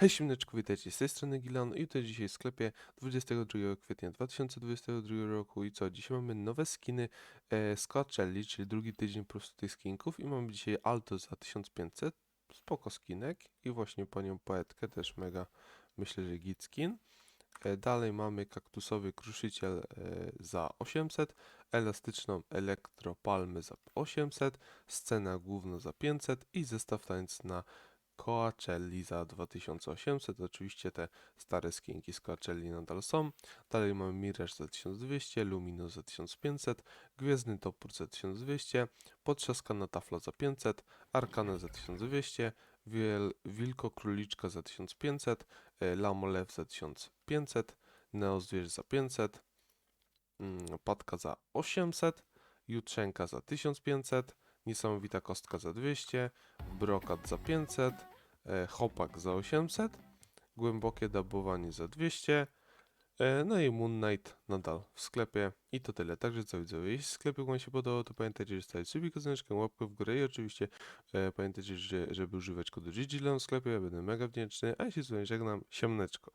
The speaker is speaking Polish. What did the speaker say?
Hej siemneczku, witajcie z tej strony Gilan i to dzisiaj w sklepie 22 kwietnia 2022 roku i co, dzisiaj mamy nowe skiny e, z Coachelli, czyli drugi tydzień po prostu tych skinków i mamy dzisiaj Alto za 1500, spoko skinek i właśnie panią poetkę, też mega, myślę, że git skin. E, dalej mamy kaktusowy kruszyciel e, za 800, elastyczną elektropalmę za 800, scena główna za 500 i zestaw tańc na Coachelli za 2800. Oczywiście te stare skinki z Coachelli nadal są. Dalej mamy Mirage za 1200, Lumino za 1500, Gwiezdny Topór za 1200, Potrzaskana Tafla za 500, Arkana za 1200, Wiel Wilko Króliczka za 1500, e, Lamolew za 1500, Neozwierz za 500, mm, Patka za 800, Jutrzenka za 1500, Niesamowita Kostka za 200, Brokat za 500, e, Chopak za 800, Głębokie Dabowanie za 200, e, no i Moon Knight nadal w sklepie i to tyle. Także co widzowie, jeśli sklepie Wam się podobał, to pamiętajcie, że stawić sobie kozyneczkę, łapkę w górę i oczywiście e, pamiętajcie, że, żeby używać kodu GGLEON w sklepie, ja będę mega wdzięczny, a jeśli z Wami żegnam, siemneczko.